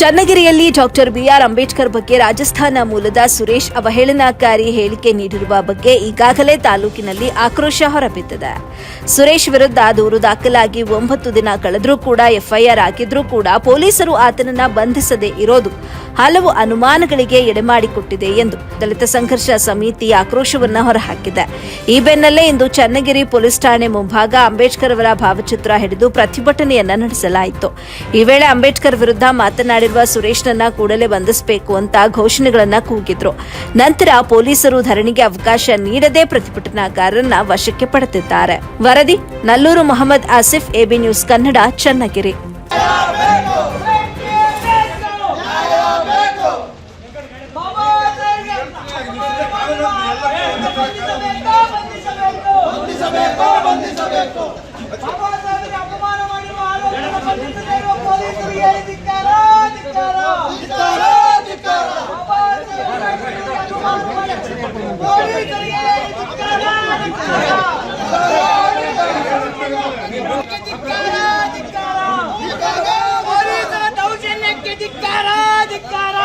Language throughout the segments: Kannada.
ಚನ್ನಗಿರಿಯಲ್ಲಿ ಡಾಕ್ಟರ್ ಬಿಆರ್ ಅಂಬೇಡ್ಕರ್ ಬಗ್ಗೆ ರಾಜಸ್ಥಾನ ಮೂಲದ ಸುರೇಶ್ ಅವಹೇಳನಕಾರಿ ಹೇಳಿಕೆ ನೀಡಿರುವ ಬಗ್ಗೆ ಈಗಾಗಲೇ ತಾಲೂಕಿನಲ್ಲಿ ಆಕ್ರೋಶ ಹೊರಬಿದ್ದಿದೆ. ಸುರೇಶ್ ವಿರುದ್ಧ ದೂರು ದಾಖಲಾಗಿ ಒಂಬತ್ತು ದಿನ ಕಳೆದರೂ ಕೂಡ ಎಫ್ಐಆರ್ ಹಾಕಿದ್ರೂ ಕೂಡ ಪೊಲೀಸರು ಆತನನ್ನ ಬಂಧಿಸದೇ ಇರೋದು ಹಲವು ಅನುಮಾನಗಳಿಗೆ ಎಡೆಮಾಡಿಕೊಟ್ಟಿದೆ ಎಂದು ದಲಿತ ಸಂಘರ್ಷ ಸಮಿತಿ ಆಕ್ರೋಶವನ್ನು ಹೊರಹಾಕಿದೆ. ಈ ಬೆನ್ನಲ್ಲೇ ಇಂದು ಚನ್ನಗಿರಿ ಪೊಲೀಸ್ ಠಾಣೆ ಮುಂಭಾಗ ಅಂಬೇಡ್ಕರ್ ಅವರ ಭಾವಚಿತ್ರ ಹಿಡಿದು ಪ್ರತಿಭಟನೆಯನ್ನ ನಡೆಸಲಾಯಿತು. ಈ ವೇಳೆ ಅಂಬೇಡ್ಕರ್ ವಿರುದ್ಧ ಮಾತನಾಡಿರುವ ಸುರೇಶ್ನನ್ನ ಕೂಡಲೇ ಬಂಧಿಸಬೇಕು ಅಂತ ಘೋಷಣೆಗಳನ್ನ ಕೂಗಿದ್ರು. ನಂತರ ಪೊಲೀಸರು ಧರಣಿಗೆ ಅವಕಾಶ ನೀಡದೆ ಪ್ರತಿಭಟನಾಕಾರರನ್ನ ವಶಕ್ಕೆ ಪಡೆದಿದ್ದಾರೆ. ವರದಿ, ನಲ್ಲೂರು ಮೊಹಮ್ಮದ್ ಆಸಿಫ್, ಎಬಿ ನ್ಯೂಸ್ ಕನ್ನಡ, ಚನ್ನಗಿರಿ ಬಂಧಿಸಬೇಕು ಬಂಧಿಸಬೇಕು ಬಾಬಾ ಸಾಹೇಬರಿಗೆ ಅಪಮಾನ ಮಾಡಿರುವ ಆರೋಪವನ್ನು ಬಂಧಿಸದೇ ಇರುವ ಪೊಲೀಸರಿಗೆ ಧಿಕ್ಕಾರ ಧಿಕ್ಕಾರ ಧಿಕ್ಕಾರ ಬಾಬಾ ಸಾಹೇಬರಿಗೆ ಅಪಮಾನ ಮಾಡಿರುವ ಪೊಲೀಸರಿಗೆ ಧಿಕ್ಕಾರ ಧಿಕ್ಕಾರ ಪೊಲೀಸರ ದೌರ್ಜನ್ಯಕ್ಕೆ ಧಿಕ್ಕಾರ ಧಿಕ್ಕಾರ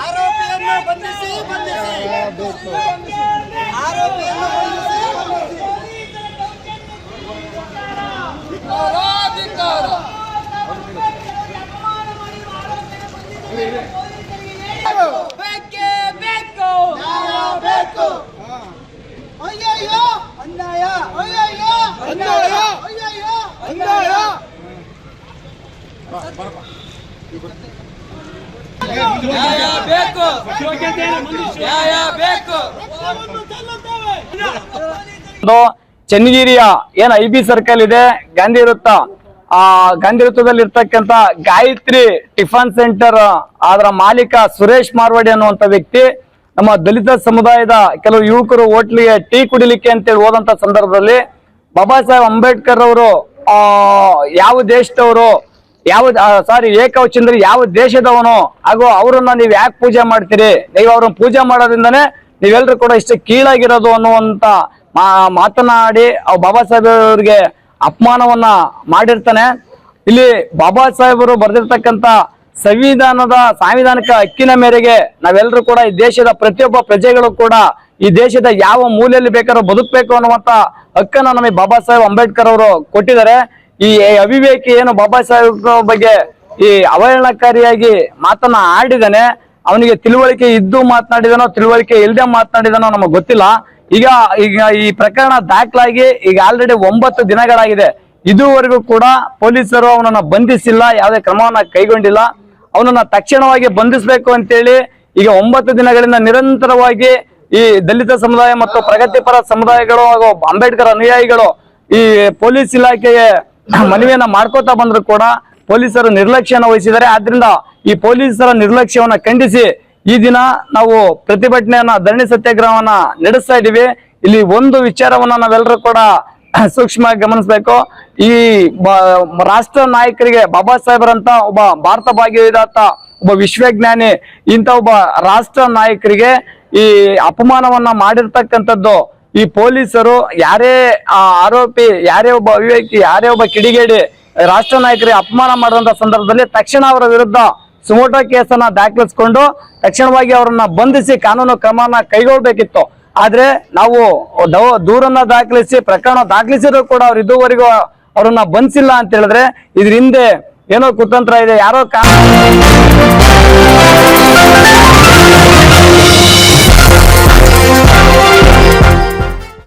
ಆರೋಪಿಯನ್ನು ಬಂಧಿಸಿ ಬಂಧಿಸಿ ಆರೋಪಿಯನ್ನು ಬಂಧಿಸಿ ಧಿಕ್ಕಾರ ಬೇಕೇ ಬೇಕು ಬೇಕು ಅಯ್ಯಯ್ಯೋ. ಅನ್ಯಾಯ. ಅಯ್ಯಯ್ಯೋ. ಅನ್ಯಾಯ. ಅಯ್ಯಯ್ಯೋ. ಅನ್ಯಾಯ. ನ್ಯಾಯ ಬೇಕು. ನ್ಯಾಯ ಬೇಕು. ಒಂದು ಚನ್ನಗಿರಿಯ ಏನ್ ಐ ಬಿ ಸರ್ಕಲ್ ಇದೆ? ಗಾಂಧಿ ವೃತ್ತ. ಆ ಗಾಂಧಿ ವೃತ್ತದಲ್ಲಿ ಇರ್ತಕ್ಕಂತ ಗಾಯತ್ರಿ ಟಿಫನ್ ಸೆಂಟರ್, ಅದರ ಮಾಲೀಕ ಸುರೇಶ್ ಮಾರ್ವಾಡಿ ಅನ್ನುವಂತ ವ್ಯಕ್ತಿ, ನಮ್ಮ ದಲಿತ ಸಮುದಾಯದ ಕೆಲವು ಯುವಕರು ಹೋಟ್ಲಿಗೆ ಟೀ ಕುಡಿಲಿಕ್ಕೆ ಅಂತೇಳಿ ಹೋದಂತ ಸಂದರ್ಭದಲ್ಲಿ ಬಾಬಾ ಸಾಹೇಬ್ ಅಂಬೇಡ್ಕರ್ ಅವರು, ಆ, ಯಾವ ದೇಶದವರು, ಯಾವ ಸಾರಿ ಏಕವಚಂದ್ರ ಯಾವ ದೇಶದವನು, ಹಾಗೂ ಅವರನ್ನ ನೀವು ಯಾಕೆ ಪೂಜೆ ಮಾಡ್ತೀರಿ? ನೀವು ಅವ್ರನ್ನ ಪೂಜೆ ಮಾಡೋದ್ರಿಂದನೇ ನೀವೆಲ್ಲರೂ ಕೂಡ ಇಷ್ಟು ಕೀಳಾಗಿರೋದು ಅನ್ನುವಂತ ಮಾತನಾಡಿ ಬಾಬಾ ಸಾಹೇಬ್ ಅವರಿಗೆ ಅಪಮಾನವನ್ನ ಮಾಡಿರ್ತಾನೆ. ಇಲ್ಲಿ ಬಾಬಾ ಸಾಹೇಬರು ಬರೆದಿರ್ತಕ್ಕಂಥ ಸಂವಿಧಾನದ ಸಾಂವಿಧಾನಿಕ ಹಕ್ಕಿನ ಮೇರೆಗೆ ನಾವೆಲ್ಲರೂ ಕೂಡ ಈ ದೇಶದ ಪ್ರತಿಯೊಬ್ಬ ಪ್ರಜೆಗಳು ಕೂಡ ಈ ದೇಶದ ಯಾವ ಮೂಲೆಯಲ್ಲಿ ಬೇಕಾದ್ರೂ ಬದುಕಬೇಕು ಅನ್ನುವಂತ ಹಕ್ಕನ್ನ ನಮಗೆ ಬಾಬಾ ಸಾಹೇಬ್ ಅಂಬೇಡ್ಕರ್ ಅವರು ಕೊಟ್ಟಿದ್ದಾರೆ. ಈ ಅವಿವೇಕಿ ಏನು ಬಾಬಾ ಸಾಹೇಬ್ ಬಗ್ಗೆ ಈ ಅವಹೇಳನಕಾರಿಯಾಗಿ ಮಾತನ್ನ ಆಡಿದಾನೆ ಅವನಿಗೆ ತಿಳುವಳಿಕೆ ಇದ್ದು ಮಾತನಾಡಿದನೋ, ತಿಳುವಳಿಕೆ ಇಲ್ಲದೆ ಮಾತನಾಡಿದನೋ ನಮಗೆ ಗೊತ್ತಿಲ್ಲ. ಈಗ ಈಗ ಈ ಪ್ರಕರಣ ದಾಖಲಾಗಿ ಈಗ ಆಲ್ರೆಡಿ ಒಂಬತ್ತು ದಿನಗಳಾಗಿದೆ. ಇದುವರೆಗೂ ಕೂಡ ಪೊಲೀಸರು ಅವನನ್ನ ಬಂಧಿಸಿಲ್ಲ, ಯಾವುದೇ ಕ್ರಮವನ್ನ ಕೈಗೊಂಡಿಲ್ಲ. ಅವನನ್ನ ತಕ್ಷಣವಾಗಿ ಬಂಧಿಸಬೇಕು ಅಂತೇಳಿ ಈಗ ಒಂಬತ್ತು ದಿನಗಳಿಂದ ನಿರಂತರವಾಗಿ ಈ ದಲಿತ ಸಮುದಾಯ ಮತ್ತು ಪ್ರಗತಿಪರ ಸಮುದಾಯಗಳು ಹಾಗೂ ಅಂಬೇಡ್ಕರ್ ಅನುಯಾಯಿಗಳು ಈ ಪೊಲೀಸ್ ಇಲಾಖೆಗೆ ಮನವಿಯನ್ನ ಮಾಡ್ಕೋತಾ ಬಂದ್ರು ಕೂಡ ಪೊಲೀಸರು ನಿರ್ಲಕ್ಷ್ಯನ ವಹಿಸಿದ್ದಾರೆ. ಆದ್ರಿಂದ ಈ ಪೊಲೀಸರ ನಿರ್ಲಕ್ಷ್ಯವನ್ನ ಖಂಡಿಸಿ ಈ ದಿನ ನಾವು ಪ್ರತಿಭಟನೆಯನ್ನ ಧರಣಿ ಸತ್ಯಾಗ್ರಹವನ್ನ ನಡೆಸ್ತಾ ಇದ್ದೀವಿ. ಇಲ್ಲಿ ಒಂದು ವಿಚಾರವನ್ನ ನಾವೆಲ್ಲರೂ ಕೂಡ ಸೂಕ್ಷ್ಮವಾಗಿ ಗಮನಿಸಬೇಕು. ಈ ರಾಷ್ಟ್ರ ನಾಯಕರಿಗೆ ಬಾಬಾ ಸಾಹೇಬರಂತ ಒಬ್ಬ ಭಾರತ ಭಾಗ್ಯವಿದಾತ ಒಬ್ಬ ವಿಶ್ವಜ್ಞಾನಿ, ಇಂಥ ಒಬ್ಬ ರಾಷ್ಟ್ರ ನಾಯಕರಿಗೆ ಈ ಅಪಮಾನವನ್ನ ಮಾಡಿರ್ತಕ್ಕಂಥದ್ದು ಈ ಪೊಲೀಸರು. ಯಾರೇ ಆರೋಪಿ, ಯಾರೇ ಒಬ್ಬ ಅವಿವೇಕಿ, ಯಾರೇ ಒಬ್ಬ ಕಿಡಿಗೇಡಿ ರಾಷ್ಟ್ರ ನಾಯಕರಿಗೆ ಅಪಮಾನ ಮಾಡಿದಂತ ಸಂದರ್ಭದಲ್ಲಿ ತಕ್ಷಣ ಅವರ ವಿರುದ್ಧ ಸುಮೋಟೋ ಕೇಸನ್ನ ದಾಖಲಿಸಿಕೊಂಡು ತಕ್ಷಣವಾಗಿ ಅವರನ್ನ ಬಂಧಿಸಿ ಕಾನೂನು ಕ್ರಮನ ಕೈಗೊಳ್ಬೇಕಿತ್ತು. ಆದ್ರೆ ನಾವು ದೂರನ್ನ ದಾಖಲಿಸಿ, ಪ್ರಕರಣ ದಾಖಲಿಸಿದ್ರು ಕೂಡ ಅವ್ರು ಇದುವರೆಗೂ ಅವ್ರನ್ನ ಬಂಧಿಸಿಲ್ಲ ಅಂತ ಹೇಳಿದ್ರೆ ಇದ್ರ ಹಿಂದೆ ಏನೋ ಕುತಂತ್ರ ಇದೆ. ಯಾರೋ ಕಾನೂನು